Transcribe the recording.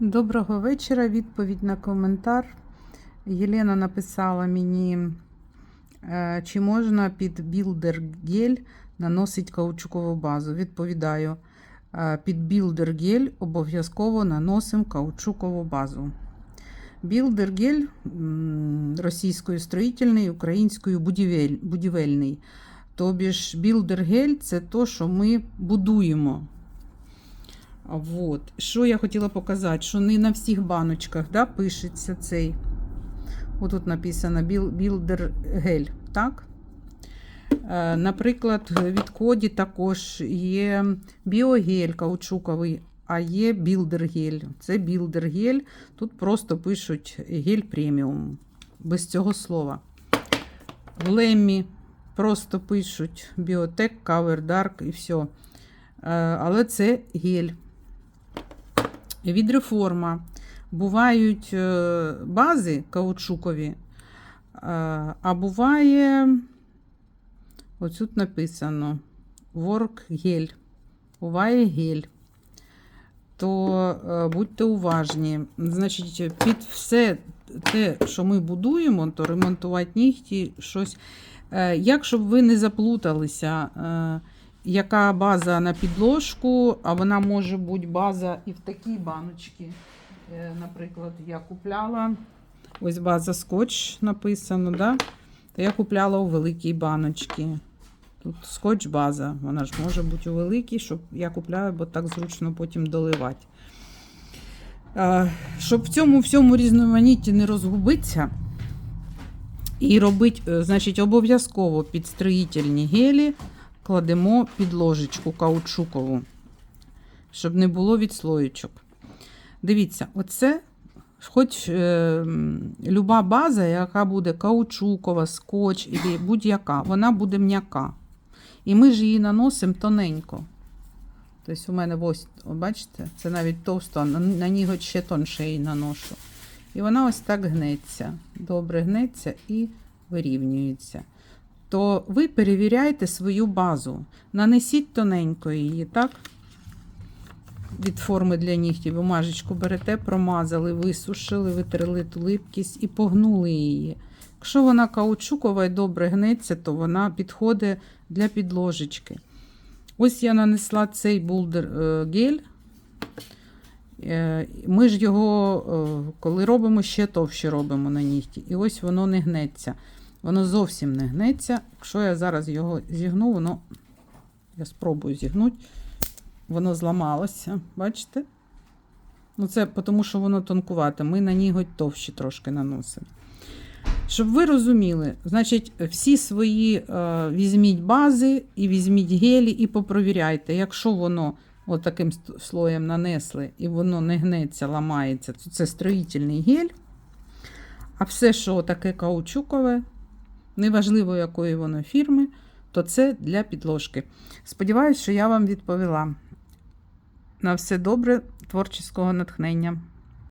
Доброго вечора. Відповідь на коментар. Єлена написала мені, е, чи можна під білдер гель наносити каучукову базу. Відповідаю, е, під білдер гель обов'язково наносимо каучукову базу. Білдер гель російською строїтельний, українською будівель, будівельний. Тобі ж білдер гель це то, що ми будуємо. Вот. Що я хотіла показати, що не на всіх баночках да, пишеться цей. Отут написано Builder Gel, так? Е, Наприклад, від коді також є біогель каучуковий, а є Gel. Це Gel. Тут просто пишуть гель преміум. Без цього слова. В Леммі просто пишуть Biotech, Cover Dark і все. Але це гель від реформа бувають е, бази каучукові, е, а буває, ось тут написано Work гель. Буває гель. То е, будьте уважні. Значить, під все те, що ми будуємо, то ремонтувати нігті, щось. Як щоб ви не заплуталися, яка база на підложку, а вона може бути база і в такій баночці. Е, Наприклад, я купляла ось база скотч написано, да? то я купляла у великій баночці. Тут скотч база, вона ж може бути у великій, щоб я купляю, бо так зручно потім доливати. Щоб в цьому всьому різноманітті не розгубитися, і робити, е, значить, обов'язково під строїтельні гелі кладемо під ложечку каучукову, щоб не було відслоєчок. Дивіться, оце хоч е, люба база, яка буде каучукова, скотч будь-яка, вона буде м'яка. І ми ж її наносимо тоненько. Тобто, у мене ось, бачите, це навіть товсто, на, ніготь ще тонше її наношу. І вона ось так гнеться. Добре гнеться і вирівнюється то ви перевіряйте свою базу. Нанесіть тоненько її, так? Від форми для нігтів бумажечку берете, промазали, висушили, витерли ту липкість і погнули її. Якщо вона каучукова і добре гнеться, то вона підходить для підложечки. Ось я нанесла цей булдер е, гель. Е, Ми ж його, е, коли робимо, ще товще робимо на нігті. І ось воно не гнеться. Воно зовсім не гнеться. Якщо я зараз його зігну, воно, я спробую зігнути, воно зламалося. Бачите? Ну, це тому, що воно тонкувате. Ми на ніготь товщі трошки наносимо. Щоб ви розуміли, значить, всі свої е, візьміть бази і візьміть гелі і попровіряйте. Якщо воно от таким слоєм нанесли і воно не гнеться, ламається, то це строїтельний гель. А все, що таке каучукове, неважливо, якої воно фірми, то це для підложки. Сподіваюсь, що я вам відповіла. На все добре, творчого натхнення.